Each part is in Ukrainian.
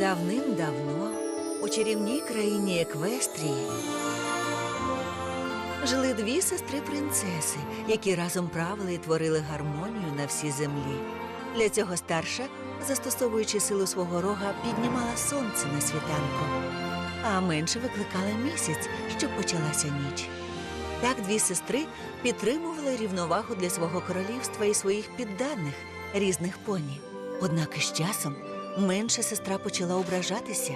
Давним-давно у чарівній країні Еквестрії жили дві сестри-принцеси, які разом правили і творили гармонію на всій землі. Для цього старша, застосовуючи силу свого рога, піднімала сонце на світанку, а менше викликала місяць, щоб почалася ніч. Так дві сестри підтримували рівновагу для свого королівства і своїх підданих різних поні. Однак із часом менша сестра почала ображатися.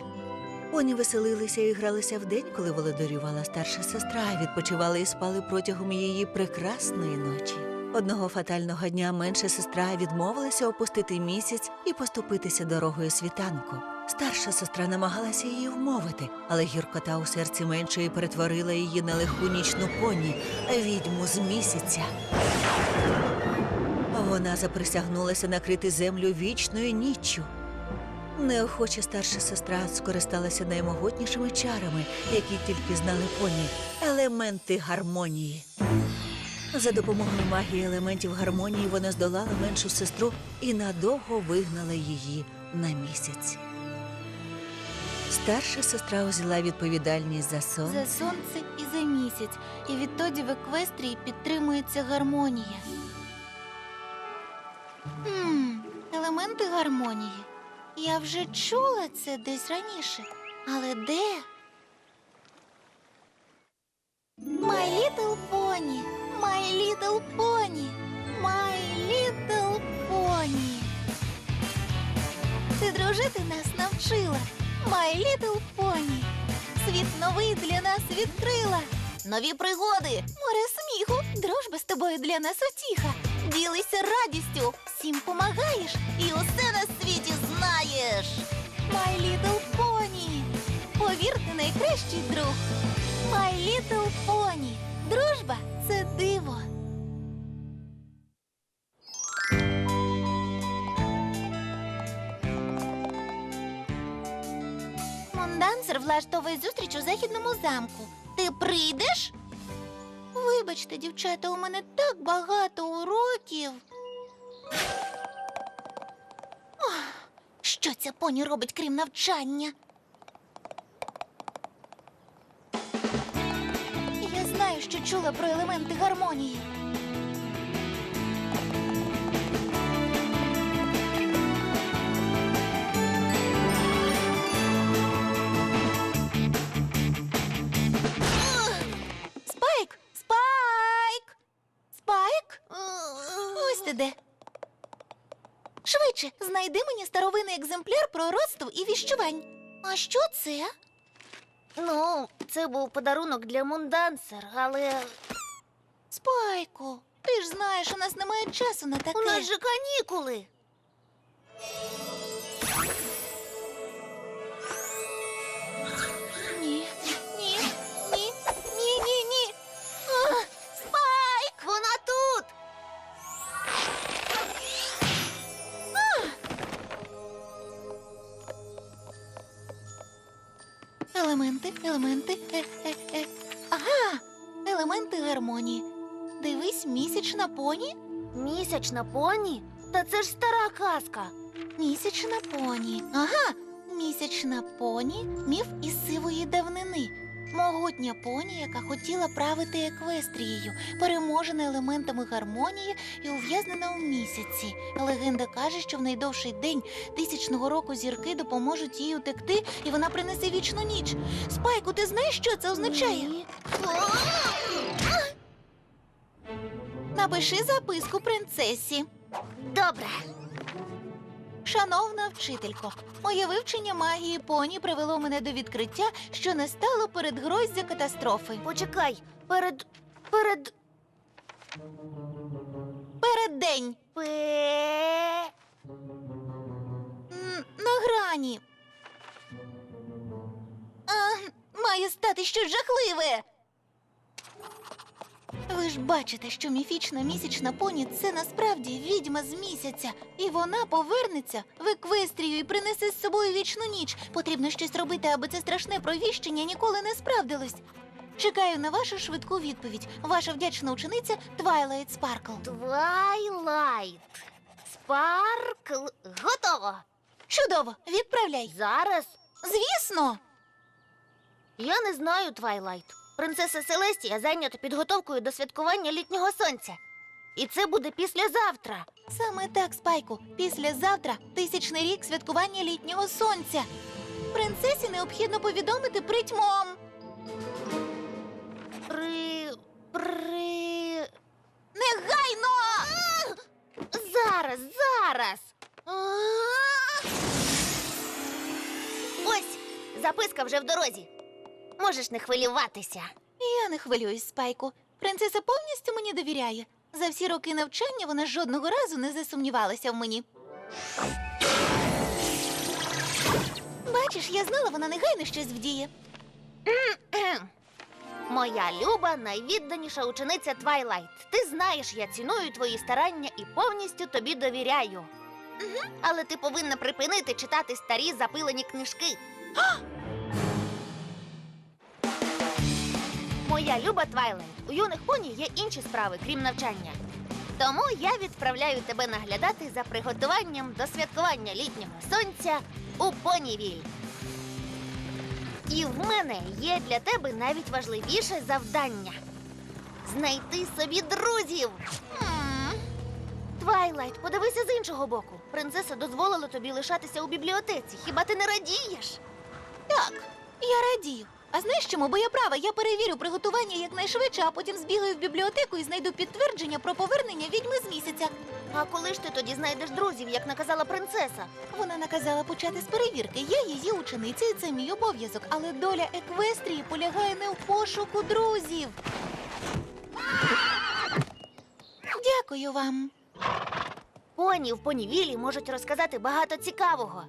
Поні веселилися і гралися вдень, коли володарювала старша сестра, а відпочивали і спали протягом її прекрасної ночі. Одного фатального дня менша сестра відмовилася опустити місяць і поступитися дорогою світанку. Старша сестра намагалася її вмовити, але гіркота у серці меншої перетворила її на легку нічну поні, відьму з місяця. Вона заприсягнулася накрити землю вічною ніччю. Неохоче старша сестра скористалася наймогутнішими чарами, які тільки знали поні елементи гармонії. За допомогою магії елементів гармонії вона здолала меншу сестру і надовго вигнала її на місяць. Старша сестра взяла відповідальність за сон. За сонце і за місяць. І відтоді в еквестрії підтримується гармонія. Хм, елементи гармонії. Я вже чула це десь раніше. Але де? My Little Pony, My Little Pony, My Little Pony. Ти дружити нас навчила, My Little Pony. Світ новий для нас відкрила. Нові пригоди, море сміху, дружба з тобою для нас утіха. Ділися радістю, всім помагаєш і усе на світі знаєш. My Little Pony. Повірте, найкращий друг. My Little Pony. Дружба це диво. Мондансер влаштовує зустріч у західному замку. Ти прийдеш? Вибачте, дівчата, у мене так багато уроків. Що ця поні робить, крім навчання? Я знаю, що чула про елементи гармонії. Швидше, знайди мені старовинний екземпляр про родство і віщувань. А що це? Ну, це був подарунок для Мундансер, але Спайку, ти ж знаєш, у нас немає часу на таке. у нас же канікули. Елементи, елементи. Е, е, е. Ага, елементи гармонії. Дивись, місячна поні. Місячна поні? Та це ж стара казка. Місячна поні. Ага, місячна поні міф із сивої давнини. Могутня поні, яка хотіла правити еквестрією, переможена елементами гармонії і ув'язнена у місяці. Легенда каже, що в найдовший день тисячного року зірки допоможуть їй утекти, і вона принесе вічну ніч. Спайку, ти знаєш, що це означає? Ні. Напиши записку принцесі. Добре. Шановна вчителько, моє вивчення магії поні привело мене до відкриття, що не стало передгроздя катастрофи. Почекай. Перед. Перед. Переддень Пе... м, на грані. А, має стати щось жахливе. Ви ж бачите, що міфічна місячна поні це насправді відьма з місяця, і вона повернеться в еквестрію і принесе з собою вічну ніч. Потрібно щось робити, аби це страшне провіщення ніколи не справдилось. Чекаю на вашу швидку відповідь. Ваша вдячна учениця Твайлайт Спаркл. Твайлайт. Спаркл. Готово. Чудово, відправляй. Зараз? Звісно. Я не знаю, Твайлайт. Принцеса Селестія зайнята підготовкою до святкування літнього сонця. І це буде післязавтра. Саме так, Спайку. Післязавтра тисячний рік святкування літнього сонця. Принцесі необхідно повідомити притьмом. При. при. Негайно! Зараз, зараз. Ось, записка вже в дорозі. Можеш не хвилюватися. Я не хвилююсь, Спайку. Принцеса повністю мені довіряє. За всі роки навчання вона жодного разу не засумнівалася в мені. Бачиш, я знала, вона негайно щось вдіє. Моя люба, найвідданіша учениця Твайлайт. Ти знаєш, я ціную твої старання і повністю тобі довіряю. Але ти повинна припинити читати старі запилені книжки. Моя люба Твайлайт, у юних поні є інші справи, крім навчання. Тому я відправляю тебе наглядати за приготуванням до святкування літнього сонця у Понівіль. І в мене є для тебе навіть важливіше завдання знайти собі друзів. Твайлайт, подивися з іншого боку. Принцеса дозволила тобі лишатися у бібліотеці. Хіба ти не радієш? Так, я радію. А знаєш чому? Бо я права, я перевірю приготування якнайшвидше, а потім збігаю в бібліотеку і знайду підтвердження про повернення відьми з місяця. А коли ж ти тоді знайдеш друзів, як наказала принцеса? Вона наказала почати з перевірки. Я її учениця, і це мій обов'язок. Але доля еквестрії полягає не в пошуку друзів. Дякую вам. Поні в понівілі можуть розказати багато цікавого.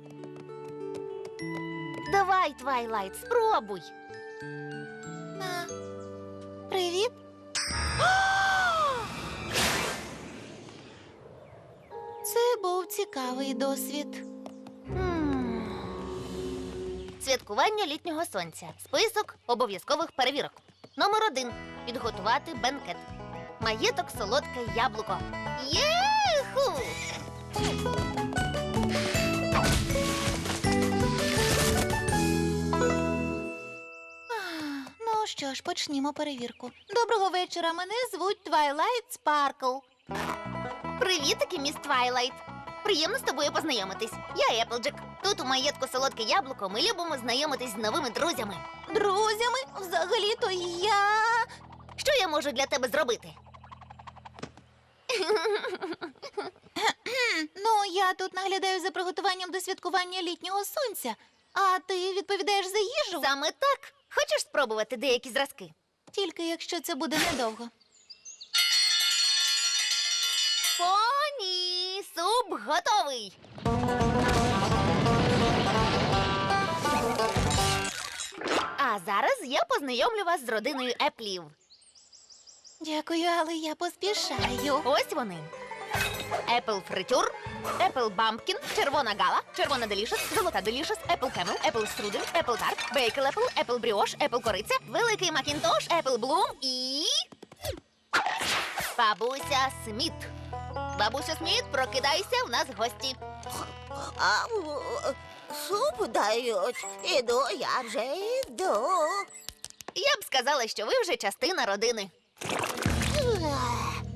Давай, Твайлайт, спробуй. Цікавий досвід. Святкування літнього сонця. Список обов'язкових перевірок. Номер один. Підготувати бенкет. Маєток солодке яблуко. Єху! Ну що ж, почнімо перевірку. Доброго вечора. Мене звуть Твайлайт Спаркл. Привітики, міс Твайлайт. Приємно з тобою познайомитись. Я Еплджек. Тут у маєтку солодке яблуко ми любимо знайомитись з новими друзями. Друзями, взагалі-то я. Що я можу для тебе зробити? Ну, я тут наглядаю за приготуванням до святкування літнього сонця. А ти відповідаєш за їжу? Саме так. Хочеш спробувати деякі зразки? Тільки якщо це буде недовго. Поні, суп готовий. А зараз я познайомлю вас з родиною еплів. Дякую, але я поспішаю. Ось вони. Епл фритюр, епл бампкін, червона гала, червона делішес, золота делішес, епл кемел, епл струдель, епл тарт, бейкл епл, епл бріош, епл кориця, великий макінтош, епл блум і. Бабуся Сміт. Бабуся Сміт, прокидайся, у нас гості. А суп дають. Іду, я вже йду. Я б сказала, що ви вже частина родини.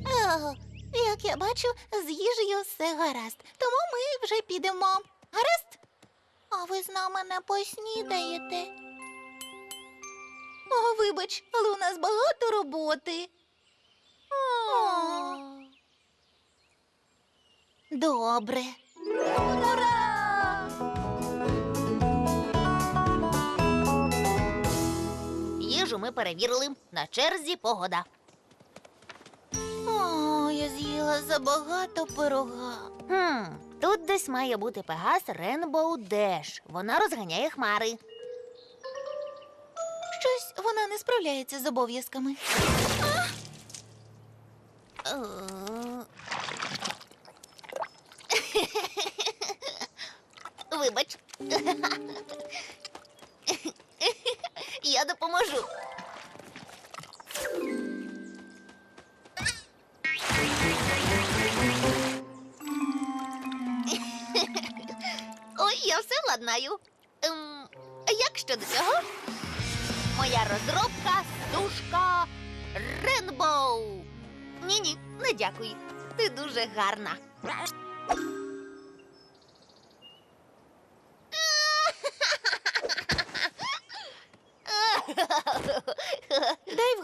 О, як я бачу, з їжею все гаразд. Тому ми вже підемо. Гаразд? А ви з нами не поснідаєте? О, вибач, але у нас багато роботи. О. Добре. Ура! Їжу ми перевірили. На черзі погода. О, я з'їла забагато пирога. Хм, тут десь має бути Пегас Ренбоу Деш. Вона розганяє хмари. Щось вона не справляється з обов'язками. Е. Вибач. Я допоможу. Ой. я все владнаю. Ем, як щодо цього? Моя розробка сушка Ренбоу. Ні-ні, не дякую. Ти дуже гарна.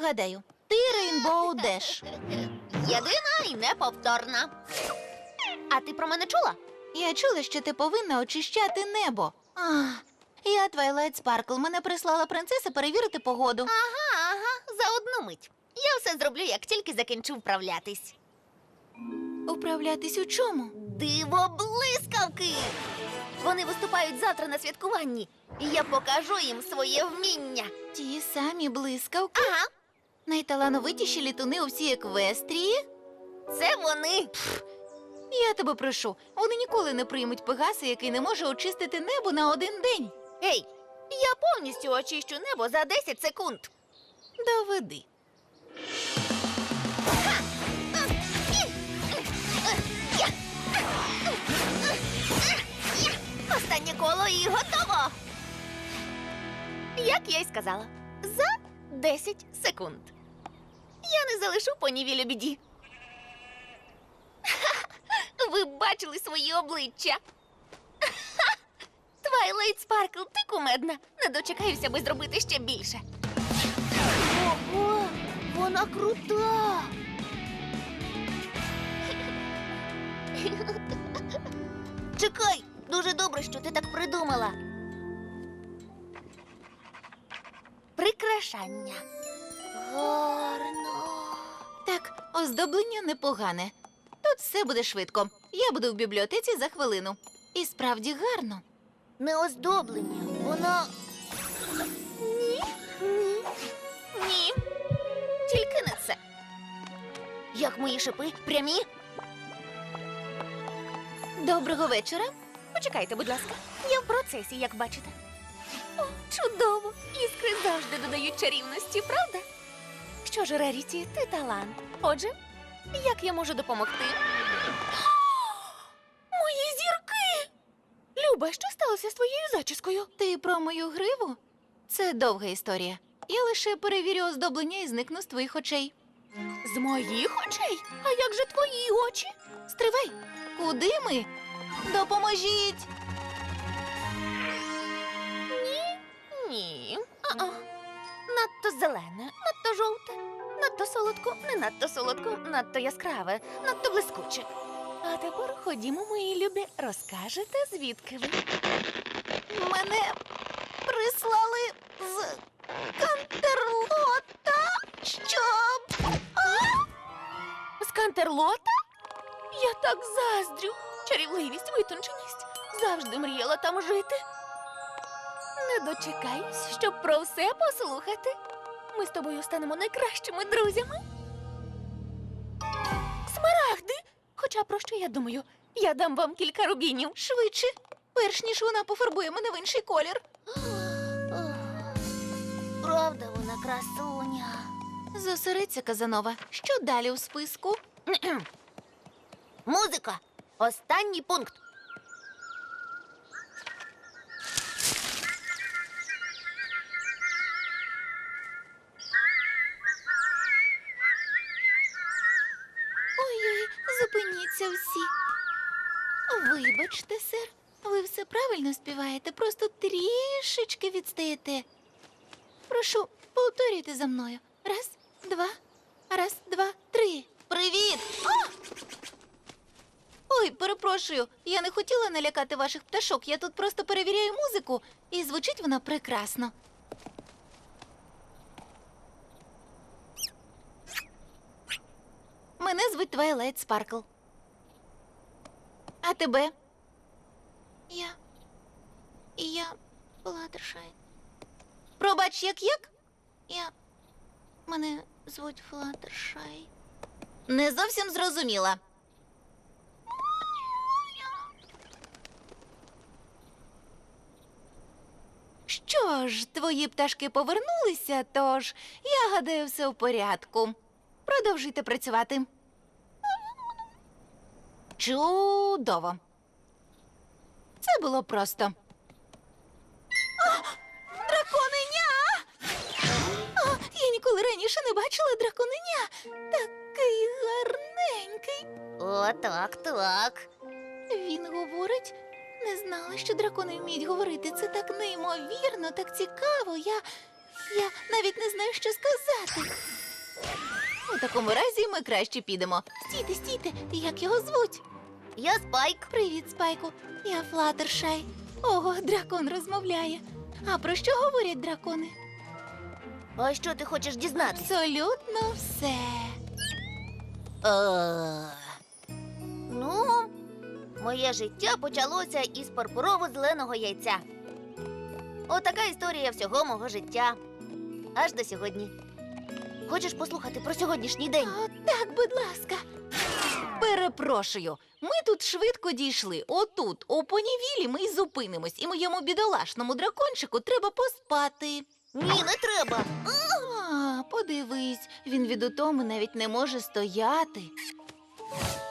Дай вгадаю. Ти Рейнбоу Деш. Єдина і неповторна. А ти про мене чула? Я чула, що ти повинна очищати небо. А, я Твайлайт Спаркл. Мене прислала принцеса перевірити погоду. Ага, ага, за одну мить. Я все зроблю, як тільки закінчу вправлятись. Управлятись у чому? Диво блискавки! Вони виступають завтра на святкуванні, і я покажу їм своє вміння. Ті самі блискавки. Ага, Найталановитіші літуни у всій еквестрії. це вони. Я тебе прошу, вони ніколи не приймуть Пегаса, який не може очистити небо на один день. Ей, я повністю очищу небо за 10 секунд. Доведи. Останнє коло і готово. Як я й сказала, за 10 секунд. Я не залишу понівілю біді. Ви бачили свої обличчя. Твайлайт Спаркл, ти кумедна. Не дочекаюся, аби зробити ще більше. Ого, вона крута. Чекай, дуже добре, що ти так придумала. Прикрашання. Гарно. Оздоблення непогане. Тут все буде швидко. Я буду в бібліотеці за хвилину. І справді гарно. Не оздоблення, воно. Ні, ні, ні. Тільки не це. Як мої шипи прямі? Доброго вечора. Почекайте, будь ласка. Я в процесі, як бачите. О, чудово! Іскри завжди додають чарівності, правда? Що ж, Реріті, ти талант. Отже, як я можу допомогти? Мої зірки! Люба, що сталося з твоєю зачіскою? Ти про мою гриву? Це довга історія. Я лише перевірю оздоблення і зникну з твоїх очей. З моїх очей? А як же твої очі? Стривай! Куди ми? Допоможіть! Ні, ні. А-а. Надто зелене, надто жовте, надто солодко, не надто солодко, надто яскраве, надто блискуче. А тепер ходімо, мої любі, розкажете, звідки ви? Мене прислали з Кантерлота, щоб. З Кантерлота? Я так заздрю. Чарівливість, витонченість. Завжди мріяла там жити. Не дочекаюсь, щоб про все послухати. Ми з тобою станемо найкращими друзями. Смарагди! Хоча про що я думаю? Я дам вам кілька рубінів. Швидше, перш ніж вона пофарбує мене в інший колір. Правда, вона красуня. Зосередься, Казанова. Що далі у списку? Музика. Останній пункт. Вибачте, сер, ви все правильно співаєте, просто трішечки відстаєте. Прошу, повторюйте за мною. Раз, два, раз, два, три. Привіт! А! Ой, перепрошую, я не хотіла налякати ваших пташок. Я тут просто перевіряю музику, і звучить вона прекрасно. Мене звуть Твайлайт Спаркл. А тебе? Я. Я Флаттершай. Пробач, як як? Я. Мене звуть Флаттершай. Не зовсім зрозуміла. Що ж, твої пташки повернулися, тож я гадаю, все в порядку. Продовжуйте Це було просто. А, драконеня! Я ніколи раніше не бачила драконеня. Такий гарненький. О, так, так. Він говорить. Не знала, що дракони вміють говорити. Це так неймовірно, так цікаво. Я. Я навіть не знаю, що сказати. У такому разі ми краще підемо. Стійте, стійте, як його звуть? Я Спайк. Привіт, Спайку. Я Флатершай. Ого, дракон розмовляє. А про що говорять дракони? А що ти хочеш дізнатися? Абсолютно все. Е, Ну, моє життя почалося із пурпурово-зеленого яйця. Отака історія всього мого життя. Аж до сьогодні. Хочеш послухати про сьогоднішній день? О, так, будь ласка. Перепрошую, ми тут швидко дійшли. Отут, у понівілі, ми й зупинимось, і моєму бідолашному дракончику треба поспати. Ні, не треба. А, подивись, він від утоми навіть не може стояти.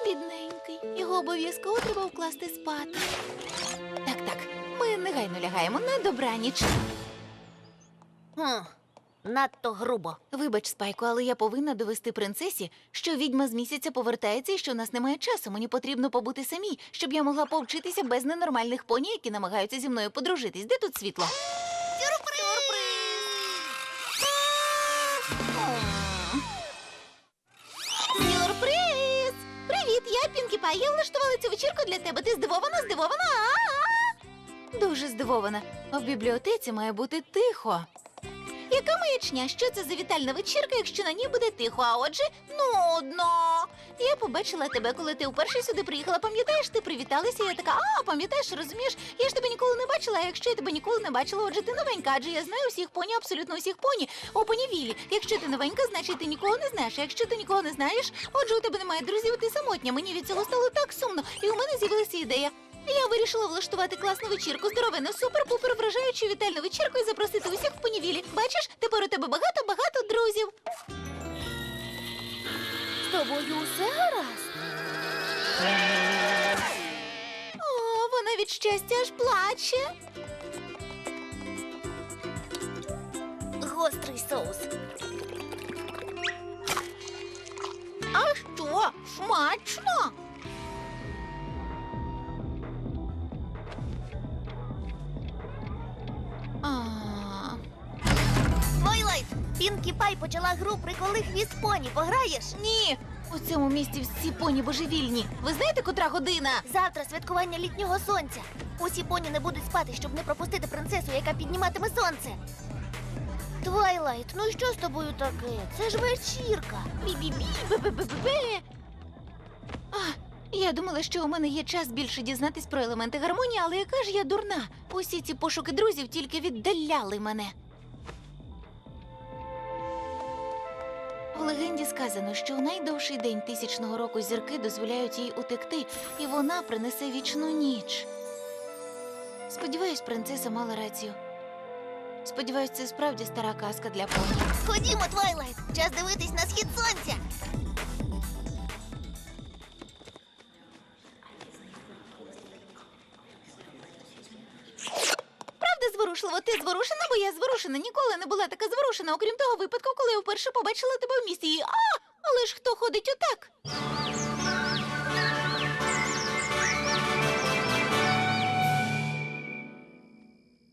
Бідненький, його обов'язково треба вкласти спати. Так, так, ми негайно лягаємо на добраніч. Хм, надто грубо. Вибач, спайку, але я повинна довести принцесі, що відьма з місяця повертається і що у нас немає часу. Мені потрібно побути самій, щоб я могла повчитися без ненормальних поні, які намагаються зі мною подружитись. Де тут світло? Сюрприз! Привіт, я Пінкі Пай. Я влаштувала цю вечірку для тебе. Ти здивована, здивована? А-а-а! Дуже здивована. В бібліотеці має бути тихо. Яка маячня? Що це за вітальна вечірка, якщо на ній буде тихо, а отже, нудно. Я побачила тебе, коли ти вперше сюди приїхала. Пам'ятаєш, ти привіталася? Я така, а пам'ятаєш, розумієш? Я ж тебе ніколи не бачила. А якщо я тебе ніколи не бачила, отже, ти новенька, адже я знаю усіх поні, абсолютно усіх поні. О, понівілі. Якщо ти новенька, значить ти нікого не знаєш. А якщо ти нікого не знаєш, отже, у тебе немає друзів, ти самотня. Мені від цього стало так сумно, і у мене з'явилася ідея. Я вирішила влаштувати класну вечірку, здоровену, супер-пупер вражаючу вітальну вечірку і запросити усіх в понівілі. Бачиш, тепер у тебе багато-багато друзів. З тобою усе гаразд. О, вона від щастя аж плаче. Гострий соус. А що? Смачно? Твайлайт, Пінкі Пай почала гру приколи хвіст поні. Пограєш? ні, у цьому місті всі поні божевільні. Ви знаєте, котра година? Завтра святкування літнього сонця. Усі поні не будуть спати, щоб не пропустити принцесу, яка підніматиме сонце. Твайлайт, ну що з тобою таке? Це ж вечірка. Бі-бі-бі, бе-бе-бе-бе. А, я думала, що у мене є час більше дізнатись про елементи гармонії, але яка ж я дурна. Усі ці пошуки друзів тільки віддаляли мене. В легенді сказано, що у найдовший день тисячного року зірки дозволяють їй утекти, і вона принесе вічну ніч. Сподіваюсь, принцеса мала рацію. Сподіваюсь, це справді стара казка для поні. Ходімо, Твайлайт, час дивитись на схід сонця. Ти зворушена, бо я зворушена. Ніколи не була така зворушена, окрім того випадку, коли я вперше побачила тебе в місті. І, а, але ж хто ходить отак?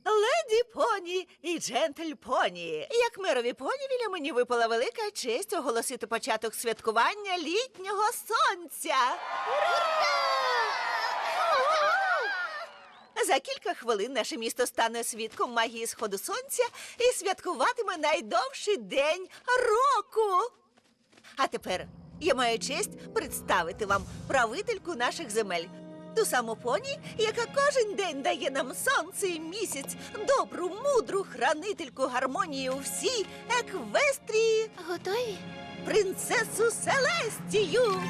Леді поні і джентль поні. Як мерові понівіля мені випала велика честь оголосити початок святкування літнього сонця. За кілька хвилин наше місто стане свідком магії сходу сонця і святкуватиме найдовший день року. А тепер я маю честь представити вам правительку наших земель. Ту саму поні, яка кожен день дає нам сонце і місяць, добру, мудру хранительку гармонії у всій еквестрії, Готові? принцесу Селестію.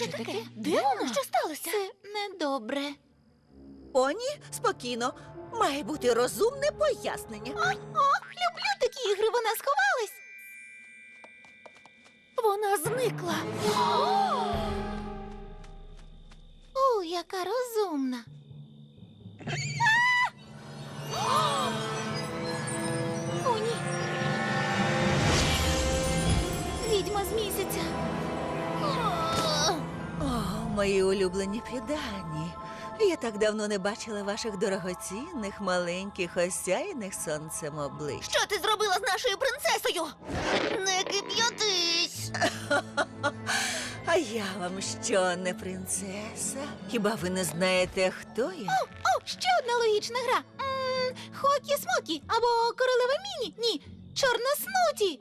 Що таке? Де вона? Що сталося? Це недобре. Поні, спокійно, має бути розумне пояснення. О, люблю такі ігри, вона сховалась. Вона зникла. О, яка розумна. О, мої улюблені піддані. Я так давно не бачила ваших дорогоцінних, маленьких, осяяних сонцем облич. Що ти зробила з нашою принцесою? Не кип'ятись! А я вам що, не принцеса? Хіба ви не знаєте, хто я? О, ще одна логічна гра. Хокі-смокі або королева міні. Ні, чорна снуті.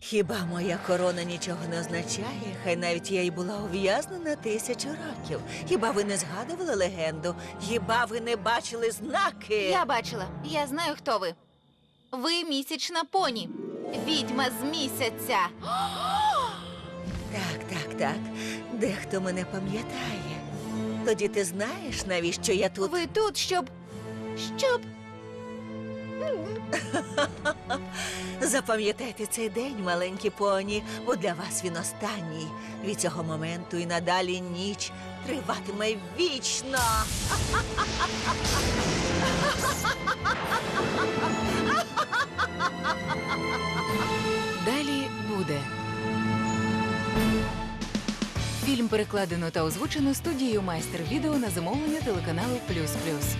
Хіба моя корона нічого не означає? Хай навіть я й була ув'язнена тисячу років. Хіба ви не згадували легенду? Хіба ви не бачили знаки? Я бачила. Я знаю, хто ви. Ви місячна поні. Відьма з місяця. Так, так, так. Дехто мене пам'ятає. Тоді ти знаєш, навіщо я тут? Ви тут, щоб. Щоб. Запам'ятайте цей день, маленькі поні, бо для вас він останній. Від цього моменту і надалі ніч триватиме вічно. Далі буде. Фільм перекладено та озвучено студією майстер відео на замовлення телеканалу Плюс Плюс.